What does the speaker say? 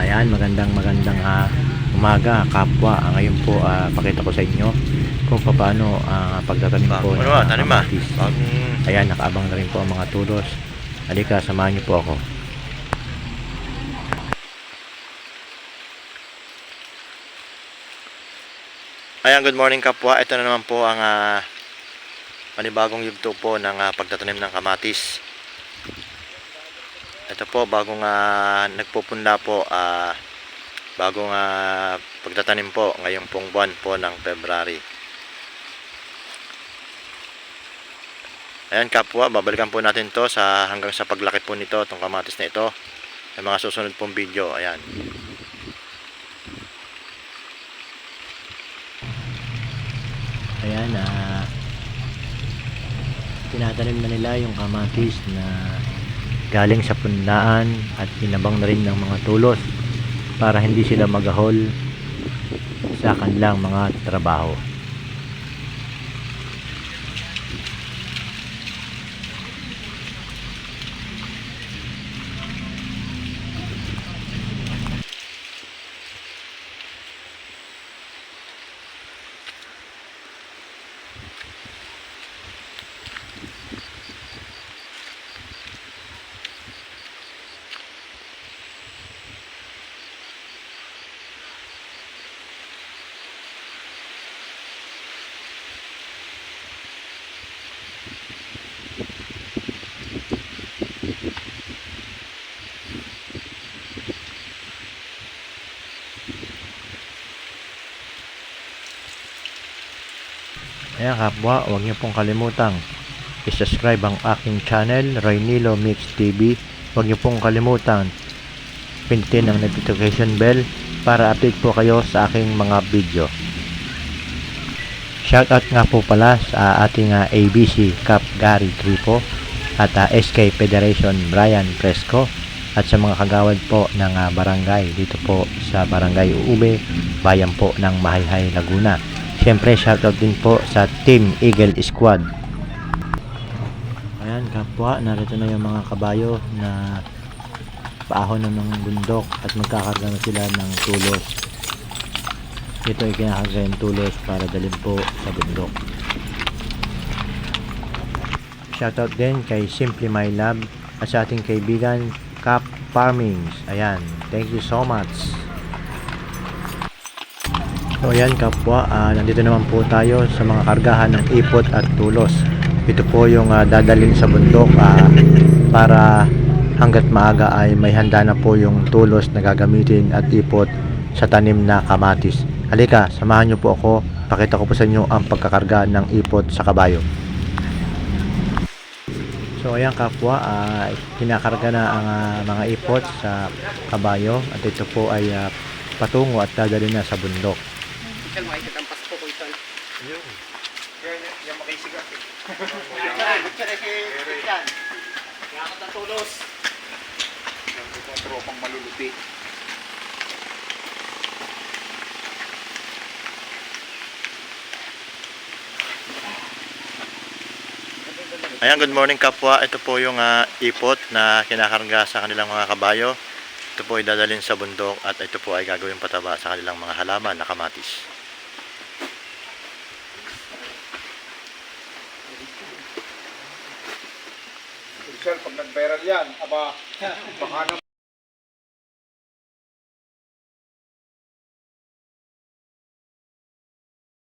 Ayan, magandang magandang ah, umaga, kapwa. Ah, ngayon po, ah, pakita ko sa inyo kung paano ah, pagtatanim po Ano ba? Tanim ba? kamatis. Ayan, nakaabang na rin po ang mga tulos. Halika, samahan niyo po ako. Ayan, good morning kapwa. Ito na naman po ang ah, panibagong yugto po ng ah, pagtatanim ng kamatis. Ito po, bagong ah, nagpupunla po, ah, bagong ah, pagtatanim po ngayong pong buwan po ng February. Ayan kapwa, babalikan po natin to sa hanggang sa paglaki po nito, itong kamatis na ito. Sa mga susunod pong video, ayan. Ayan, ah, tinatanim na nila yung kamatis na galing sa punlaan at inabang na rin ng mga tulos para hindi sila magahol sa kanilang mga trabaho. Ayan kapwa, huwag niyo pong kalimutang i-subscribe ang aking channel, Roy Nilo Mix TV. Huwag niyo pong kalimutan pindutin ang notification bell para update po kayo sa aking mga video. Shoutout nga po pala sa ating ah, ABC Cup Gary Tripo at ah, SK Federation Brian Fresco at sa mga kagawad po ng ah, barangay dito po sa Barangay Uube, bayan po ng Mahayhay, Laguna. Siyempre, shoutout din po sa Team Eagle Squad. Ayan, kapwa, narito na yung mga kabayo na paahon ng bundok at magkakarga na sila ng tulos. Ito ay kinakarga yung tulos para dalhin po sa bundok. Shoutout din kay Simply My Lab at sa ating kaibigan Cap Farmings. Ayan, thank you so much. So ayan kapwa, ah, nandito naman po tayo sa mga kargahan ng ipot at tulos. Ito po yung ah, dadalhin sa bundok ah, para hanggat maaga ay may handa na po yung tulos na gagamitin at ipot sa tanim na kamatis. Halika, samahan niyo po ako. Pakita ko po sa inyo ang pagkakarga ng ipot sa kabayo. So ayan kapwa, ah, kinakarga na ang ah, mga ipot sa kabayo at ito po ay ah, patungo at dadalhin na sa bundok. Isang mga ikatampas po ko ito. Yun. Yan, yan makisigat eh. Yan, buksan si Christian. Yakot ng tulos. Yan tropang. Ayan, good morning kapwa. Ito po yung ah, ipot na kinakarga sa kanilang mga kabayo. Ito po ay dadalhin sa bundok at ito po ay gagawin pataba sa kanilang mga halaman na kamatis. Sir, pag nag-viral yan, aba, baka naman